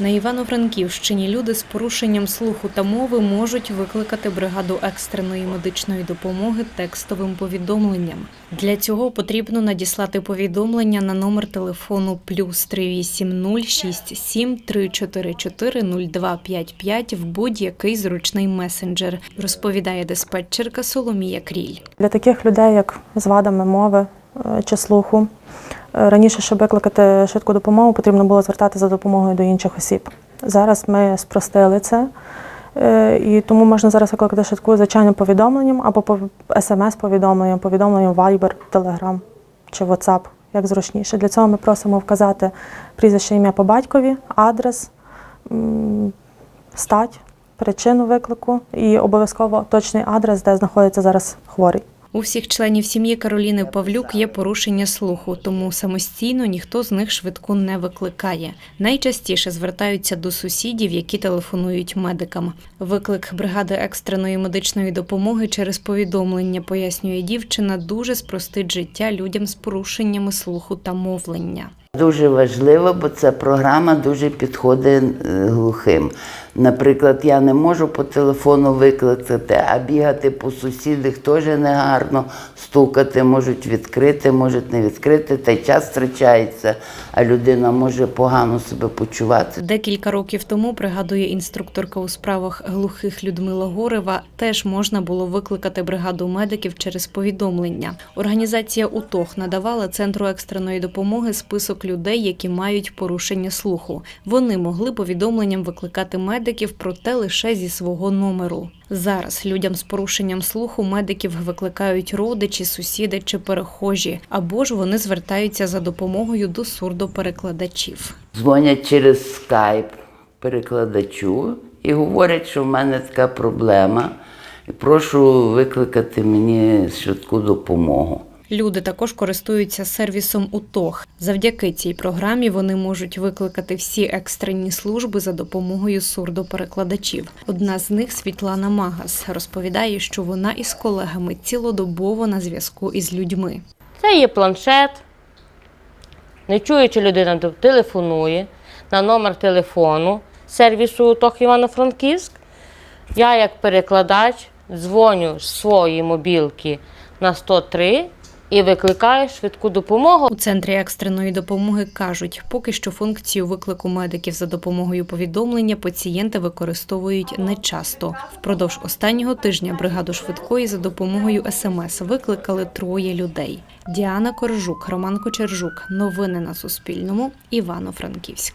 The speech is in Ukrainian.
На Івано-Франківщині люди з порушенням слуху та мови можуть викликати бригаду екстреної медичної допомоги текстовим повідомленням. Для цього потрібно надіслати повідомлення на номер телефону плюс 380 67 344 0255 в будь-який зручний месенджер, розповідає диспетчерка Соломія Кріль. Для таких людей, як з вадами мови е, чи слуху, раніше, щоб викликати швидку допомогу, потрібно було звертатися за допомогою до інших осіб. Зараз ми спростили це, е, і тому можна зараз викликати швидку звичайним повідомленням або по смс-повідомленням, повідомленням Viber, Telegram чи WhatsApp, як зручніше. Для цього ми просимо вказати прізвище ім'я по батькові, адрес, стать, причину виклику і обов'язково точний адрес, де знаходиться зараз хворий. У всіх членів сім'ї Кароліни Павлюк є порушення слуху, тому самостійно ніхто з них швидку не викликає. Найчастіше звертаються до сусідів, які телефонують медикам. Виклик бригади екстреної медичної допомоги через повідомлення, пояснює дівчина, дуже спростить життя людям з порушеннями слуху та мовлення. Дуже важливо, бо ця програма дуже підходить е, глухим. Наприклад, я не можу по телефону викликати, а бігати по сусідах теж негарно, стукати можуть відкрити, можуть не відкрити, та й час втрачається, а людина може погано себе почувати. Декілька років тому, пригадує інструкторка у справах глухих Людмила Горева, теж можна було викликати бригаду медиків через повідомлення. Організація УТОХ надавала центру екстреної допомоги список людей, які мають порушення слуху. Вони могли повідомленням викликати медиків, проте лише зі свого номеру. Зараз людям з порушенням слуху медиків викликають родичі, сусіди чи перехожі, або ж вони звертаються за допомогою до сурдоперекладачів. Дзвонять через скайп перекладачу і говорять, що в мене така проблема, прошу викликати мені швидку допомогу. Люди також користуються сервісом УТОХ. Завдяки цій програмі вони можуть викликати всі екстрені служби за допомогою сурдоперекладачів. Одна з них Світлана Магас розповідає, що вона із колегами цілодобово на зв'язку із людьми. Це є планшет. Не чуючи людина телефонує на номер телефону сервісу ТОХ Івано-Франківськ. Я, як перекладач, дзвоню з своєї мобілки на 103 і викликаю швидку допомогу. У центрі екстреної допомоги кажуть, поки що функцію виклику медиків за допомогою повідомлення пацієнти використовують нечасто. Впродовж останнього тижня бригаду швидкої за допомогою СМС викликали троє людей. Діана Коржук, Роман Кочержук. Новини на Суспільному. Івано-Франківськ.